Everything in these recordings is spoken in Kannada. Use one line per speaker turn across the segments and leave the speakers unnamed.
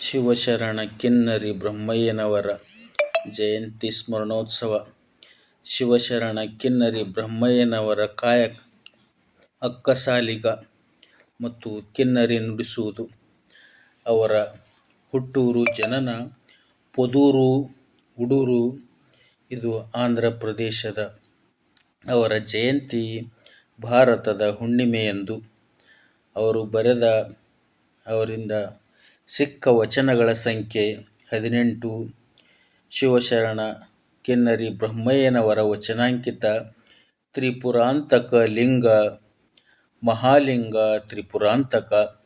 ಶಿವಶರಣ ಕಿನ್ನರಿ ಬ್ರಹ್ಮಯ್ಯನವರ ಜಯಂತಿ ಸ್ಮರಣೋತ್ಸವ. ಶಿವಶರಣ ಕಿನ್ನರಿ ಬ್ರಹ್ಮಯ್ಯನವರ ಕಾಯಕ, ಅಕ್ಕಸಾಲಿಗ ಮತ್ತು ಕಿನ್ನರಿ ನುಡಿಸುವುದು. ಅವರ ಹುಟ್ಟೂರು ಜನನ ಪೊದೂರು, ಉಡೂರು, ಇದು ಆಂಧ್ರ ಪ್ರದೇಶದ ಅವರ ಜಯಂತಿ ಭಾರತದ ಹುಣ್ಣಿಮೆಯಂದು. ಅವರು ಬರೆದ ಅವರಿಂದ ಸಿಕ್ಕ ವಚನಗಳ ಸಂಖ್ಯೆ ಹದಿನೆಂಟು. ಶಿವಶರಣ ಕಿನ್ನರಿ ಬ್ರಹ್ಮಯ್ಯನವರ ವಚನಾಂಕಿತ ತ್ರಿಪುರಾಂತಕ ಲಿಂಗ, ಮಹಾಲಿಂಗ, ತ್ರಿಪುರಾಂತಕ.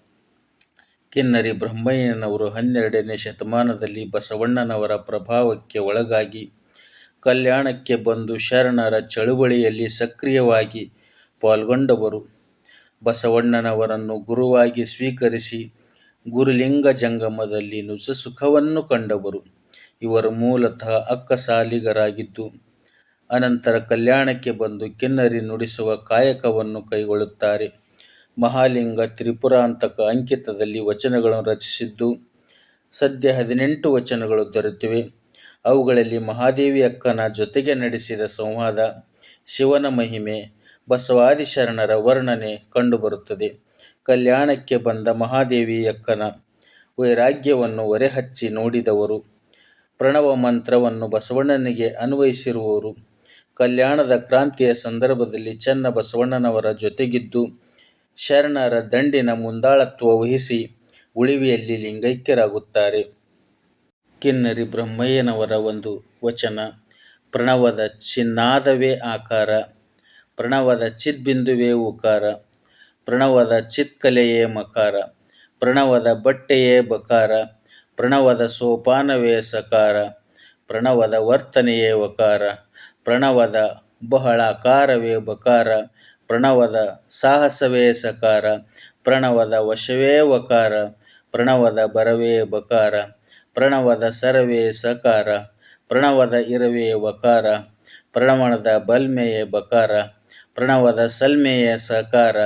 ಕಿನ್ನರಿ ಬ್ರಹ್ಮಯ್ಯನವರು ಹನ್ನೆರಡನೇ ಶತಮಾನದಲ್ಲಿ ಬಸವಣ್ಣನವರ ಪ್ರಭಾವಕ್ಕೆ ಒಳಗಾಗಿ ಕಲ್ಯಾಣಕ್ಕೆ ಬಂದು ಶರಣರ ಚಳುವಳಿಯಲ್ಲಿ ಸಕ್ರಿಯವಾಗಿ ಪಾಲ್ಗೊಂಡವರು. ಬಸವಣ್ಣನವರನ್ನು ಗುರುವಾಗಿ ಸ್ವೀಕರಿಸಿ ಗುರುಲಿಂಗ ಜಂಗಮದಲ್ಲಿ ನುಜ ಸುಖವನ್ನು ಕಂಡವರು. ಇವರು ಮೂಲತಃ ಅಕ್ಕಸಾಲಿಗರಾಗಿದ್ದು, ಅನಂತರ ಕಲ್ಯಾಣಕ್ಕೆ ಬಂದು ಕಿನ್ನರಿ ನುಡಿಸುವ ಕಾಯಕವನ್ನು ಕೈಗೊಳ್ಳುತ್ತಾರೆ. ಮಹಾಲಿಂಗ ತ್ರಿಪುರಾಂತಕ ಅಂಕಿತದಲ್ಲಿ ವಚನಗಳನ್ನು ರಚಿಸಿದ್ದು, ಸದ್ಯ ಹದಿನೆಂಟು ವಚನಗಳು ದೊರೆತಿವೆ. ಅವುಗಳಲ್ಲಿ ಮಹಾದೇವಿ ಅಕ್ಕನ ಜೊತೆಗೆ ನಡೆಸಿದ ಸಂವಾದ ಶಿವನ ಮಹಿಮೆ ಬಸವಾದಿ ಶರಣರ ವರ್ಣನೆ ಕಂಡುಬರುತ್ತದೆ. ಕಲ್ಯಾಣಕ್ಕೆ ಬಂದ ಮಹಾದೇವಿ ಅಕ್ಕನ ವೈರಾಗ್ಯವನ್ನು ಒರೆಹಚ್ಚಿ ನೋಡಿದವರು. ಪ್ರಣವ ಮಂತ್ರವನ್ನು ಬಸವಣ್ಣನಿಗೆ ಅನ್ವಯಿಸಿರುವವರು. ಕಲ್ಯಾಣದ ಕ್ರಾಂತಿಯ ಸಂದರ್ಭದಲ್ಲಿ ಚೆನ್ನ ಬಸವಣ್ಣನವರ ಜೊತೆಗಿದ್ದು, ಶರಣರ ದಂಡಿನ ಮುಂದಾಳತ್ವ ವಹಿಸಿ ಉಳಿವಿಯಲ್ಲಿ ಲಿಂಗೈಕ್ಯರಾಗುತ್ತಾರೆ. ಕಿನ್ನರಿ ಬ್ರಹ್ಮಯ್ಯನವರ ಒಂದು ವಚನ, ಪ್ರಣವದ ಚಿನ್ನಾದವೇ ಆಕಾರ, ಪ್ರಣವದ ಚಿದ್ಬಿಂದುವೇ ಉಕಾರ. ಪ್ರಣವದ ಚಿತ್ಕಲೆಯೇ ಮಕಾರ, ಪ್ರಣವದ ಬಟ್ಟೆಯೇ ಬಕಾರ, ಪ್ರಣವದ ಸೋಪಾನವೇ ಸಕಾರ, ಪ್ರಣವದ ವರ್ತನೆಯೇ ವಕಾರ, ಪ್ರಣವದ ಬಹಳಾಕಾರವೇ ಬಕಾರ, ಪ್ರಣವದ ಸಾಹಸವೇ ಸಕಾರ, ಪ್ರಣವದ ವಶವೇ ವಕಾರ, ಪ್ರಣವದ ಬರವೇ ಬಕಾರ, ಪ್ರಣವದ ಸರವೇ ಸಕಾರ, ಪ್ರಣವದ ಇರವೇ ವಕಾರ ಪ್ರಣವದ ಬಲ್ಮೆಯೇ ಬಕಾರ, ಪ್ರಣವದ ಸಲ್ಮೆಯೇ ಸಕಾರ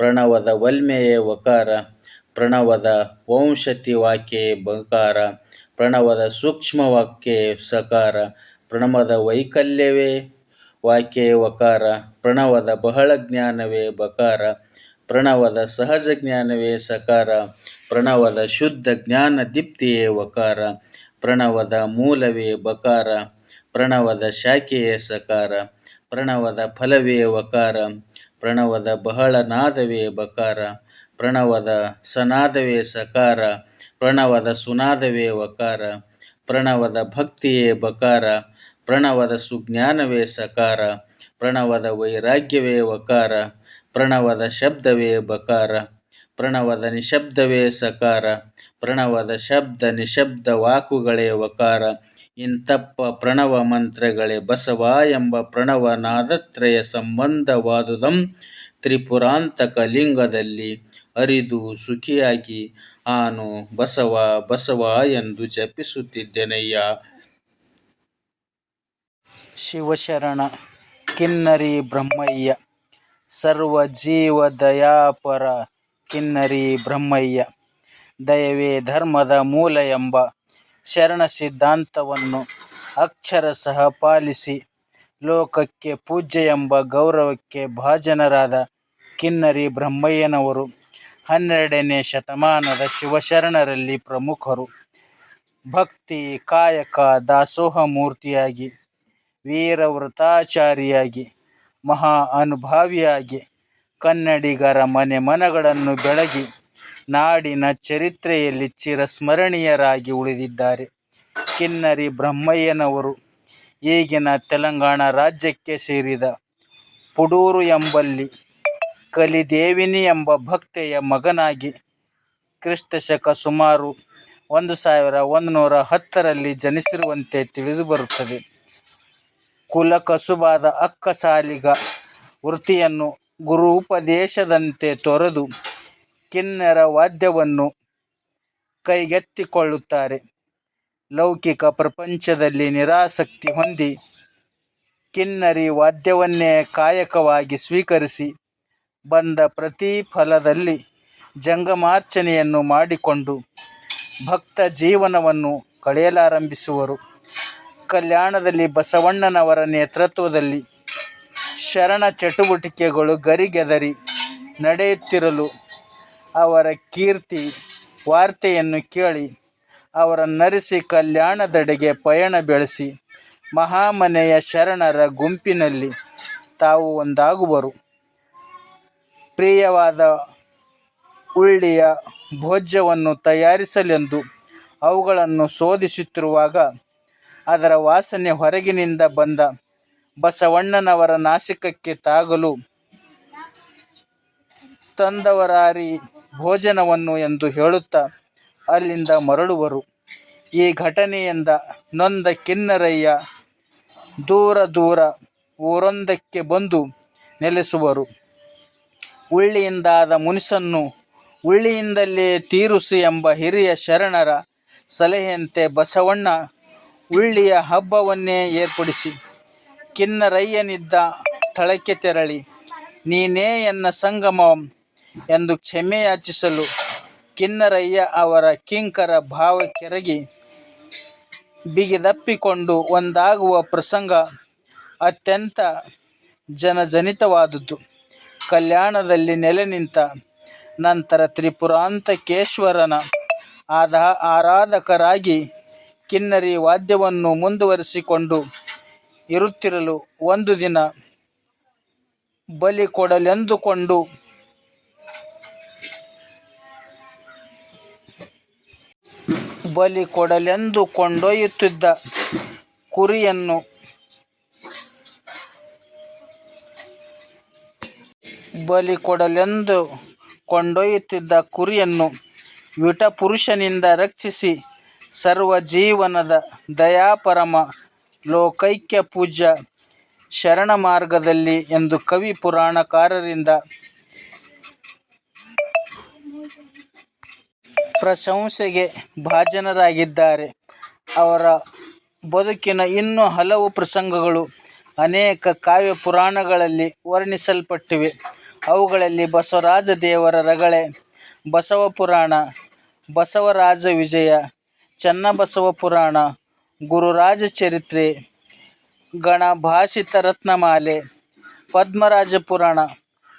ಪ್ರಣವದ ವಲ್ಮೆಯೇ ವಕಾರ, ಪ್ರಣವದ ವಂಶತಿ ವಾಕ್ಯೇ ಬಕಾರ, ಪ್ರಣವದ ಸೂಕ್ಷ್ಮ ವಾಕ್ಯೇ ಸಕಾರ, ಪ್ರಣವದ ವೈಕಲ್ಯವೇ ವಾಕ್ಯೇ ವಕಾರ, ಪ್ರಣವದ ಬಹಳ ಜ್ಞಾನವೇ ಬಕಾರ, ಪ್ರಣವದ ಸಹಜ ಜ್ಞಾನವೇ ಸಕಾರ, ಪ್ರಣವದ ಶುದ್ಧ ಜ್ಞಾನ ದೀಪ್ತಿಯೇ ವಕಾರ, ಪ್ರಣವದ ಮೂಲವೇ ಬಕಾರ, ಪ್ರಣವದ ಶಾಖೆಯೇ ಸಕಾರ, ಪ್ರಣವದ ಫಲವೇ ವಕಾರ ಪ್ರಣವದ ಬಹಳ ನಾದವೇ ಬಕಾರ, ಪ್ರಣವದ ಸನಾದವೇ ಸಕಾರ, ಪ್ರಣವದ ಸುನಾದವೇ ವಕಾರ, ಪ್ರಣವದ ಭಕ್ತಿಯೇ ಬಕಾರ, ಪ್ರಣವದ ಸುಜ್ಞಾನವೇ ಸಕಾರ, ಪ್ರಣವದ ವೈರಾಗ್ಯವೇ ವಕಾರ, ಪ್ರಣವದ ಶಬ್ದವೇ ಬಕಾರ, ಪ್ರಣವದ ನಿಶಬ್ದವೇ ಸಕಾರ, ಪ್ರಣವದ ಶಬ್ದ ನಿಶಬ್ದ ವಾಕುಗಳೇ ವಕಾರ ಇಂತಪ್ಪ ಪ್ರಣವ ಮಂತ್ರಗಳೇ ಬಸವ ಎಂಬ ಪ್ರಣವ ನಾದತ್ರಯ ಸಂಬಂಧವಾದುದಂ ತ್ರಿಪುರಾಂತಕ ಲಿಂಗದಲ್ಲಿ ಅರಿದು ಸುಖಿಯಾಗಿ, ಆನು ಬಸವ ಬಸವ ಎಂದು ಜಪಿಸುತ್ತಿದ್ದೆನಯ್ಯ. ಶಿವಶರಣ, ಕಿನ್ನರಿ ಬ್ರಹ್ಮಯ್ಯ, ಸರ್ವ ಜೀವ ದಯಾಪರ ಕಿನ್ನರಿ ಬ್ರಹ್ಮಯ್ಯ, ದಯವೇ ಧರ್ಮದ ಮೂಲ ಎಂಬ ಶರಣ ಸಿದ್ಧಾಂತವನ್ನು ಅಕ್ಷರಶಃ ಪಾಲಿಸಿ ಲೋಕಕ್ಕೆ ಪೂಜ್ಯ ಎಂಬ ಗೌರವಕ್ಕೆ ಭಾಜನರಾದ ಕಿನ್ನರಿ ಬ್ರಹ್ಮಯ್ಯನವರು ಹನ್ನೆರಡನೇ ಶತಮಾನದ ಶಿವಶರಣರಲ್ಲಿ ಪ್ರಮುಖರು. ಭಕ್ತಿ ಕಾಯಕ ದಾಸೋಹ ಮೂರ್ತಿಯಾಗಿ ವೀರವ್ರತಾಚಾರಿಯಾಗಿ, ಮಹಾ ಅನುಭಾವಿಯಾಗಿ, ಕನ್ನಡಿಗರ ಮನೆ ಮನಗಳನ್ನು ಬೆಳಗಿ ನಾಡಿನ ಚರಿತ್ರೆಯಲ್ಲಿ ಚಿರಸ್ಮರಣೀಯರಾಗಿ ಉಳಿದಿದ್ದಾರೆ. ಕಿನ್ನರಿ ಬ್ರಹ್ಮಯ್ಯನವರು ಈಗಿನ ತೆಲಂಗಾಣ ರಾಜ್ಯಕ್ಕೆ ಸೇರಿದ ಪುಡೂರು ಎಂಬಲ್ಲಿ ಕಲಿದೇವಿನಿ ಎಂಬ ಭಕ್ತೆಯ ಮಗನಾಗಿ ಕ್ರಿಸ್ತಶಕ ಸುಮಾರು ಒಂದು ಸಾವಿರ ಒಂದುನೂರ ಹತ್ತರಲ್ಲಿ ಜನಿಸಿರುವಂತೆ ತಿಳಿದುಬರುತ್ತದೆ ಕುಲಕಸುಬಾದ ಅಕ್ಕಸಾಲಿಗ ವೃತ್ತಿಯನ್ನು ಗುರೂಪದೇಶದಂತೆ ತೊರೆದು ಕಿನ್ನರ ವಾದ್ಯವನ್ನು ಕೈಗೆತ್ತಿಕೊಳ್ಳುತ್ತಾರೆ. ಲೌಕಿಕ ಪ್ರಪಂಚದಲ್ಲಿ ನಿರಾಸಕ್ತಿ ಹೊಂದಿ ಕಿನ್ನರಿ ವಾದ್ಯವನ್ನೇ ಕಾಯಕವಾಗಿ ಸ್ವೀಕರಿಸಿ ಬಂದ ಪ್ರತಿಫಲದಲ್ಲಿ ಜಂಗಮಾರ್ಚನೆಯನ್ನು ಮಾಡಿಕೊಂಡು ಭಕ್ತ ಜೀವನವನ್ನು ಕಳೆಯಲಾರಂಭಿಸುವರು. ಕಲ್ಯಾಣದಲ್ಲಿ ಬಸವಣ್ಣನವರ ನೇತೃತ್ವದಲ್ಲಿ ಶರಣ ಚಟುವಟಿಕೆಗಳು ಗರಿಗೆದರಿ ನಡೆಯುತ್ತಿರಲು ಅವರ ಕೀರ್ತಿ ವಾರ್ತೆಯನ್ನು ಕೇಳಿ ಅವರನ್ನರಿಸಿ ಕಲ್ಯಾಣದೆಡೆಗೆ ಪಯಣ ಬೆಳೆಸಿ, ಮಹಾಮನೆಯ ಶರಣರ ಗುಂಪಿನಲ್ಲಿ ತಾವು ಒಂದಾಗುವರು. ಪ್ರಿಯವಾದ ಉಳ್ಳಿಯ ಭೋಜ್ಯವನ್ನು ತಯಾರಿಸಲೆಂದು ಅವುಗಳನ್ನು ಶೋಧಿಸುತ್ತಿರುವಾಗ ಅದರ ವಾಸನೆ ಹೊರಗಿನಿಂದ ಬಂದ ಬಸವಣ್ಣನವರ ನಾಸಿಕಕ್ಕೆ ತಾಗಲು ತಂದವರಾರಿ ಭೋಜನವನ್ನು ಎಂದು ಹೇಳುತ್ತಾ ಅಲ್ಲಿಂದ ಮರಳುವರು. ಈ ಘಟನೆಯಿಂದ ನೊಂದ ಕಿನ್ನರಯ್ಯ ದೂರ ದೂರ ಊರೊಂದಕ್ಕೆ ಬಂದು ನೆಲೆಸುವರು. ಉಳ್ಳಿಯಿಂದಾದ ಮುನಿಸನ್ನು ಉಳ್ಳಿಯಿಂದಲೇ ತೀರಿಸು ಎಂಬ ಹಿರಿಯ ಶರಣರ ಸಲಹೆಯಂತೆ ಬಸವಣ್ಣ ಉಳ್ಳಿಯ ಹಬ್ಬವನ್ನೇ ಏರ್ಪಡಿಸಿ, ಕಿನ್ನರಯ್ಯನಿದ್ದ ಸ್ಥಳಕ್ಕೆ ತೆರಳಿ, ನೀನೇ ಎನ್ನ ಸಂಗಮ ಎಂದು ಕ್ಷಮೆಯಾಚಿಸಲು ಕಿನ್ನರಯ್ಯ ಅವರ ಕಿಂಕರ ಭಾವ ಕೆರಗಿ ಬಿಗಿದಪ್ಪಿಕೊಂಡು ಒಂದಾಗುವ ಪ್ರಸಂಗ ಅತ್ಯಂತ ಜನಜನಿತವಾದುದು ಕಲ್ಯಾಣದಲ್ಲಿ ನೆಲೆ ನಿಂತ ನಂತರ ತ್ರಿಪುರಾಂತಕೇಶ್ವರನ ಆದ ಆರಾಧಕರಾಗಿ ಕಿನ್ನರಿ ವಾದ್ಯವನ್ನು ಮುಂದುವರಿಸಿಕೊಂಡು ಇರುತ್ತಿರಲು ಒಂದು ದಿನ ಬಲಿ ಕೊಡಲೆಂದುಕೊಂಡು ಬಲಿ ಕೊಡಲೆಂದು ಕೊಂಡೊಯ್ಯುತ್ತಿದ್ದ ಕುರಿಯನ್ನು ಬಲಿ ಕೊಡಲೆಂದು ಕೊಂಡೊಯ್ಯುತ್ತಿದ್ದ ಕುರಿಯನ್ನು ವಿಟಪುರುಷನಿಂದ ರಕ್ಷಿಸಿ ಸರ್ವ ಜೀವನದ ದಯಾಪರಮ ಲೋಕೈಕ್ಯ ಪೂಜ್ಯ ಶರಣ ಮಾರ್ಗದಲ್ಲಿ ಎಂದು ಕವಿ ಪುರಾಣಕಾರರಿಂದ ಪ್ರಶಂಸೆಗೆ ಭಾಜನರಾಗಿದ್ದಾರೆ. ಅವರ ಬದುಕಿನ ಇನ್ನೂ ಹಲವು ಪ್ರಸಂಗಗಳು ಅನೇಕ ಕಾವ್ಯ ಪುರಾಣಗಳಲ್ಲಿ ವರ್ಣಿಸಲ್ಪಟ್ಟಿವೆ. ಅವುಗಳಲ್ಲಿ ಬಸವರಾಜ ದೇವರ ರಗಳೆ, ಬಸವ ಪುರಾಣ, ಬಸವರಾಜ ವಿಜಯ, ಚನ್ನಬಸವ ಪುರಾಣ, ಗುರುರಾಜ ಚರಿತ್ರೆ ಗಣಭಾಷಿತ ರತ್ನಮಾಲೆ, ಪದ್ಮರಾಜ ಪುರಾಣ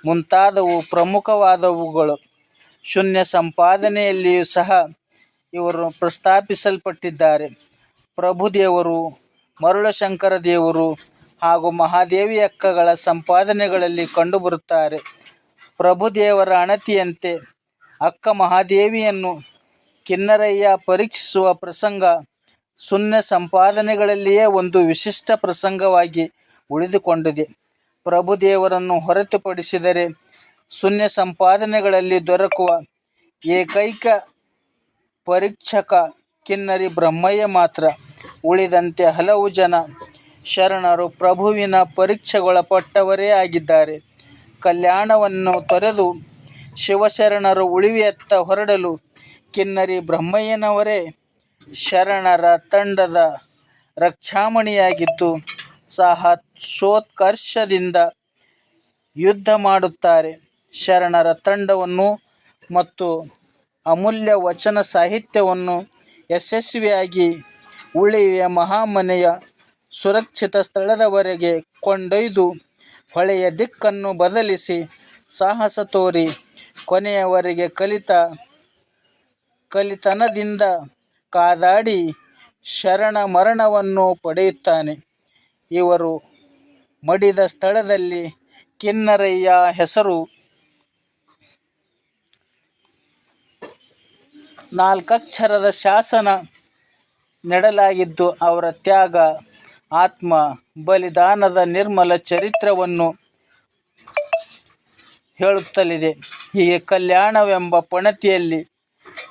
ಮುಂತಾದವು ಪ್ರಮುಖವಾದವುಗಳು. ಶೂನ್ಯ ಸಂಪಾದನೆಯಲ್ಲಿಯೂ ಸಹ ಇವರು ಪ್ರಸ್ತಾಪಿಸಲ್ಪಟ್ಟಿದ್ದಾರೆ. ಪ್ರಭುದೇವರು ಮರುಳಶಂಕರ ದೇವರು ಹಾಗೂ ಮಹಾದೇವಿ ಅಕ್ಕಗಳ ಸಂಪಾದನೆಗಳಲ್ಲಿ ಕಂಡುಬರುತ್ತಾರೆ. ಪ್ರಭುದೇವರ ಅಣತಿಯಂತೆ ಅಕ್ಕ ಮಹಾದೇವಿಯನ್ನು ಕಿನ್ನರಯ್ಯ ಪರೀಕ್ಷಿಸುವ ಪ್ರಸಂಗ ಶೂನ್ಯ ಸಂಪಾದನೆಗಳಲ್ಲಿಯೇ ಒಂದು ವಿಶಿಷ್ಟ ಪ್ರಸಂಗವಾಗಿ ಉಳಿದುಕೊಂಡಿದೆ. ಪ್ರಭುದೇವರನ್ನು ಹೊರತುಪಡಿಸಿದರೆ ಶೂನ್ಯ ಸಂಪಾದನೆಗಳಲ್ಲಿ ದೊರಕುವ ಏಕೈಕ ಪರೀಕ್ಷಕ ಕಿನ್ನರಿ ಬ್ರಹ್ಮಯ್ಯ ಮಾತ್ರ. ಉಳಿದಂತೆ ಹಲವು ಜನ ಶರಣರು ಪ್ರಭುವಿನ ಪರೀಕ್ಷೆಗೊಳಪಟ್ಟವರೇ ಆಗಿದ್ದಾರೆ. ಕಲ್ಯಾಣವನ್ನು ತೊರೆದು ಶಿವಶರಣರು ಉಳಿವಿಯತ್ತ ಹೊರಡಲು ಕಿನ್ನರಿ ಬ್ರಹ್ಮಯ್ಯನವರೇ ಶರಣರ ತಂಡದ ರಕ್ಷಾಮಣಿಯಾಗಿದ್ದು ಸಹ ಸೋತ್ಕರ್ಷದಿಂದ ಯುದ್ಧ ಮಾಡುತ್ತಾರೆ. ಶರಣರ ತಂಡವನ್ನು ಮತ್ತು ಅಮೂಲ್ಯ ವಚನ ಸಾಹಿತ್ಯವನ್ನು ಯಶಸ್ವಿಯಾಗಿ ಉಳಿವಿಯ ಮಹಾಮನೆಯ ಸುರಕ್ಷಿತ ಸ್ಥಳದವರೆಗೆ ಕೊಂಡೊಯ್ದು ಹೊಳೆಯ ದಿಕ್ಕನ್ನು ಬದಲಿಸಿ ಸಾಹಸ ತೋರಿ ಕೊನೆಯವರೆಗೆ ಕಲಿತ ಕಲಿತನದಿಂದ ಕಾದಾಡಿ ಶರಣ ಮರಣವನ್ನು ಪಡೆಯುತ್ತಾನೆ. ಇವರು ಮಡಿದ ಸ್ಥಳದಲ್ಲಿ ಕಿನ್ನರಯ್ಯ ಹೆಸರು ನಾಲ್ಕಕ್ಷರದ ಶಾಸನ ನೆಡಲಾಗಿದ್ದು ಅವರ ತ್ಯಾಗ, ಆತ್ಮ, ಬಲಿದಾನದ ನಿರ್ಮಲ ಚರಿತ್ರವನ್ನು ಹೇಳುತ್ತಲಿದೆ. ಹೀಗೆ ಕಲ್ಯಾಣವೆಂಬ ಪಣತಿಯಲ್ಲಿ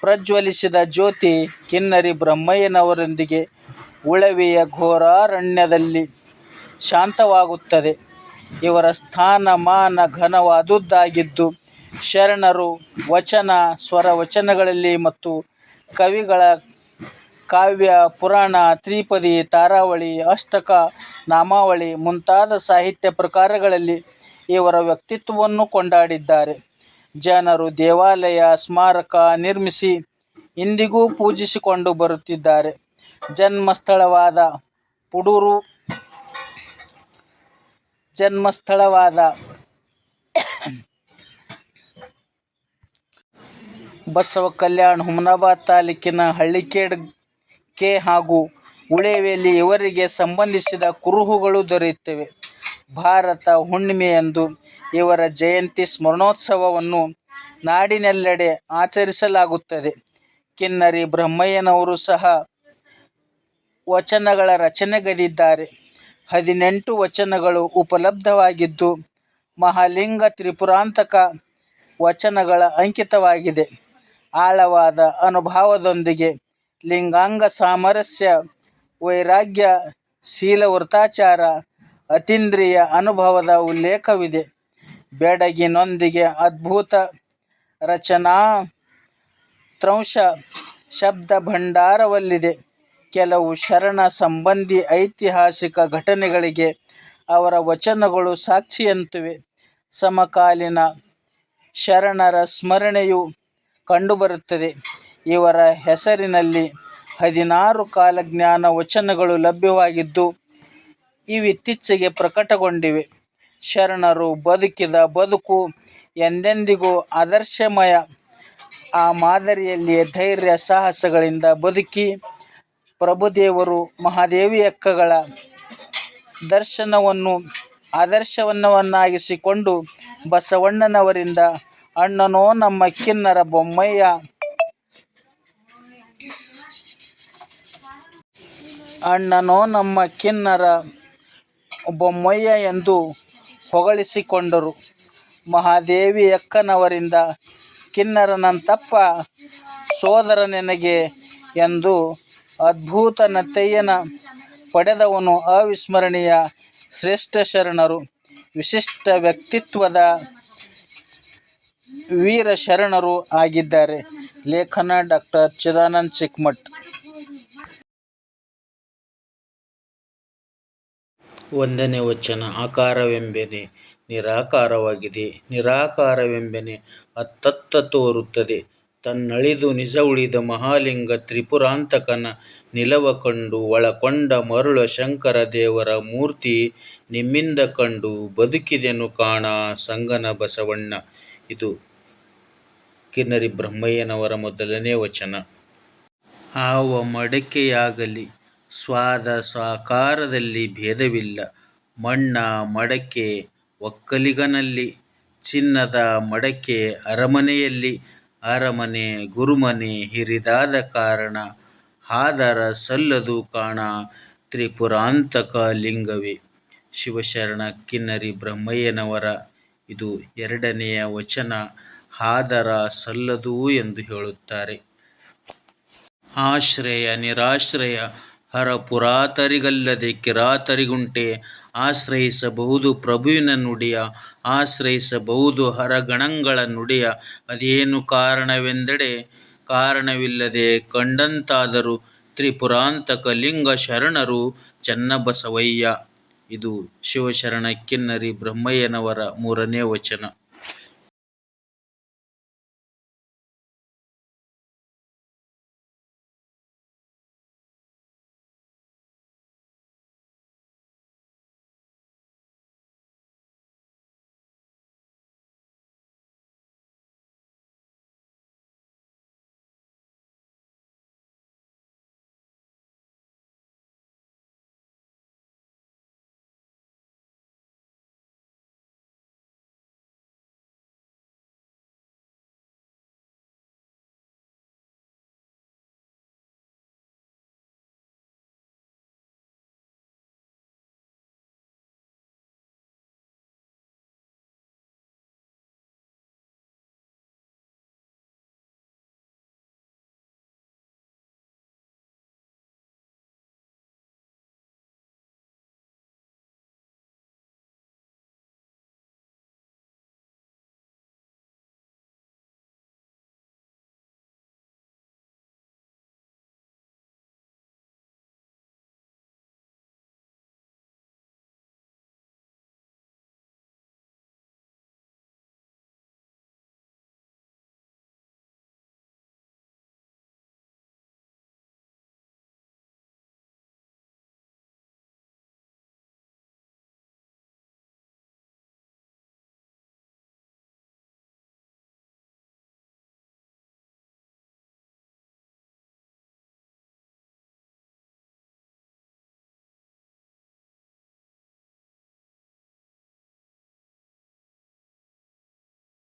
ಪ್ರಜ್ವಲಿಸಿದ ಜ್ಯೋತಿ ಕಿನ್ನರಿ ಬ್ರಹ್ಮಯ್ಯನವರೊಂದಿಗೆ ಉಳವಿಯ ಘೋರಾರಣ್ಯದಲ್ಲಿ ಶಾಂತವಾಗುತ್ತದೆ. ಇವರ ಸ್ಥಾನಮಾನ ಘನವಾದುದಾಗಿದ್ದು ಶರಣರು ವಚನ, ಸ್ವರ ವಚನಗಳಲ್ಲಿ ಮತ್ತು ಕವಿಗಳ ಕಾವ್ಯ, ಪುರಾಣ, ತ್ರಿಪದಿ, ತಾರಾವಳಿ, ಅಷ್ಟಕ, ನಾಮಾವಳಿ ಮುಂತಾದ ಸಾಹಿತ್ಯ ಪ್ರಕಾರಗಳಲ್ಲಿ ಇವರ ವ್ಯಕ್ತಿತ್ವವನ್ನು ಕೊಂಡಾಡಿದ್ದಾರೆ ಜನರು ದೇವಾಲಯ, ಸ್ಮಾರಕ ನಿರ್ಮಿಸಿ ಇಂದಿಗೂ ಪೂಜಿಸಿಕೊಂಡು ಬರುತ್ತಿದ್ದಾರೆ. ಜನ್ಮಸ್ಥಳವಾದ ಪುಡೂರು, ಜನ್ಮಸ್ಥಳವಾದ ಬಸವಕಲ್ಯಾಣ ಹುಮನಾಬಾದ್ ತಾಲೂಕಿನ ಹಳ್ಳಿಕೇಡ್ ಕೆ ಹಾಗೂ ಉಳೇವೇಲಿ ಇವರಿಗೆ ಸಂಬಂಧಿಸಿದ ಕುರುಹುಗಳು ದೊರೆಯುತ್ತವೆ. ಭಾರತ ಹುಣ್ಣಿಮೆಯಂದು ಇವರ ಜಯಂತಿ ಸ್ಮರಣೋತ್ಸವವನ್ನು ನಾಡಿನೆಲ್ಲೆಡೆ ಆಚರಿಸಲಾಗುತ್ತದೆ. ಕಿನ್ನರಿ ಬ್ರಹ್ಮಯ್ಯನವರು ಸಹ ವಚನಗಳ ರಚನೆಗೈದಿದ್ದಾರೆ. ಹದಿನೆಂಟು ವಚನಗಳು ಉಪಲಬ್ಧವಾಗಿದ್ದು, ಮಹಾಲಿಂಗ ತ್ರಿಪುರಾಂತಕ ವಚನಗಳ ಅಂಕಿತವಾಗಿದೆ. ಆಳವಾದ ಅನುಭಾವದೊಂದಿಗೆ ಲಿಂಗಾಂಗ ಸಾಮರಸ್ಯ, ವೈರಾಗ್ಯ, ಶೀಲ ವೃತ್ತಾಚಾರ ಅತೀಂದ್ರಿಯ ಅನುಭವದ ಉಲ್ಲೇಖವಿದೆ. ಬೆಡಗಿನೊಂದಿಗೆ ಅದ್ಭುತ ರಚನಾ ತ್ರೌಶ ಶಬ್ದ ಭಂಡಾರವಲ್ಲಿದೆ ಕೆಲವು ಶರಣ ಸಂಬಂಧಿ ಐತಿಹಾಸಿಕ ಘಟನೆಗಳಿಗೆ ಅವರ ವಚನಗಳು ಸಾಕ್ಷಿಯಂತಿವೆ. ಸಮಕಾಲೀನ ಶರಣರ ಸ್ಮರಣೆಯೂ ಕಂಡುಬರುತ್ತದೆ. ಇವರ ಹೆಸರಿನಲ್ಲಿ ಹದಿನಾರು ಕಾಲಜ್ಞಾನ ವಚನಗಳು ಲಭ್ಯವಾಗಿದ್ದು, ಇವಿತ್ತೀಚೆಗೆ ಪ್ರಕಟಗೊಂಡಿವೆ. ಶರಣರು ಬದುಕಿದ ಬದುಕು ಎಂದೆಂದಿಗೂ ಆದರ್ಶಮಯ. ಆ ಮಾದರಿಯಲ್ಲಿಯೇ ಧೈರ್ಯ ಸಾಹಸಗಳಿಂದ ಬದುಕಿ, ಪ್ರಭುದೇವರು, ಮಹಾದೇವಿಯಕ್ಕಗಳ ದರ್ಶನವನ್ನು ಆದರ್ಶವನ್ನವನ್ನಾಗಿಸಿಕೊಂಡು ಬಸವಣ್ಣನವರಿಂದ ಅಣ್ಣನೋ ನಮ್ಮ ಕಿನ್ನರ ಬೊಮ್ಮಯ್ಯ, ಅಣ್ಣನೋ ನಮ್ಮ ಕಿನ್ನರ ಬೊಮ್ಮಯ್ಯ ಎಂದು ಹೊಗಳಿಸಿಕೊಂಡರು. ಮಹಾದೇವಿ ಅಕ್ಕನವರಿಂದ ಕಿನ್ನರನಂತಪ್ಪ ಸೋದರ ನೆನಗೆ ಎಂದು ಅದ್ಭುತ ನತ್ತಯ್ಯನ ಪಡೆದವನು ಅವಿಸ್ಮರಣೀಯ ಶ್ರೇಷ್ಠ ಶರಣರು ವಿಶಿಷ್ಟ ವ್ಯಕ್ತಿತ್ವದ ವೀರಶರಣರೂ ಆಗಿದ್ದಾರೆ. ಲೇಖನ ಡಾಕ್ಟರ್ ಚಿದಾನಂದ್ ಚಿಕ್ಮಠ್ ಒಂದನೇ ವಚನ ಆಕಾರವೆಂಬೆನೆ ನಿರಾಕಾರವಾಗಿದೆ. ನಿರಾಕಾರವೆಂಬೆನೆ ಅತ್ತತ್ತ ತೋರುತ್ತದೆ. ತನ್ನಳಿದು ನಿಜ ಉಳಿದ ಮಹಾಲಿಂಗ ತ್ರಿಪುರಾಂತಕನ ನಿಲವ ಕಂಡು ಒಳಕೊಂಡ ಮರುಳ ಶಂಕರ ದೇವರ ಮೂರ್ತಿ ನಿಮ್ಮಿಂದ ಕಂಡು ಬದುಕಿದೆನು ಕಾಣ ಸಂಗನ ಬಸವಣ್ಣ. ಇದು ಕಿನ್ನರಿ ಬ್ರಹ್ಮಯ್ಯನವರ ಮೊದಲನೇ ವಚನ. ಆವ ಮಡಕೆಯಾಗಲಿ ಸ್ವಾದ ಸಾಕಾರದಲ್ಲಿ ಭೇದವಿಲ್ಲ. ಮಣ್ಣ ಮಡಕೆ ಒಕ್ಕಲಿಗನಲ್ಲಿ, ಚಿನ್ನದ ಮಡಕೆ ಅರಮನೆಯಲ್ಲಿ. ಅರಮನೆ ಗುರುಮನೆ ಹಿರಿದಾದ ಕಾರಣ ಹಾದರ ಸಲ್ಲದು ಕಾಣ ತ್ರಿಪುರಾಂತಕ ಲಿಂಗವೇ. ಶಿವಶರಣ ಕಿನ್ನರಿ ಬ್ರಹ್ಮಯ್ಯನವರ ಇದು ಎರಡನೆಯ ವಚನ. ಹಾದರ ಸಲ್ಲದು ಎಂದು ಹೇಳುತ್ತಾರೆ. ಆಶ್ರಯ ನಿರಾಶ್ರಯ ಹರ ಪುರಾತರಿಗಲ್ಲದೆ ಕಿರಾತರಿಗುಂಟೆ. ಆಶ್ರಯಿಸಬಹುದು ಪ್ರಭುವಿನ ನುಡಿಯ, ಆಶ್ರಯಿಸಬಹುದು ಹರಗಣಗಳ ನುಡಿಯ. ಅದೇನು ಕಾರಣವೆಂದಡೆ ಕಾರಣವಿಲ್ಲದೆ ಕಂಡಂತಾದರೂ ತ್ರಿಪುರಾಂತಕ ಲಿಂಗ ಶರಣರು ಚನ್ನಬಸವಯ್ಯ. ಇದು ಶಿವಶರಣ ಕಿನ್ನರಿ ಬ್ರಹ್ಮಯ್ಯನವರ ಮೂರನೇ ವಚನ.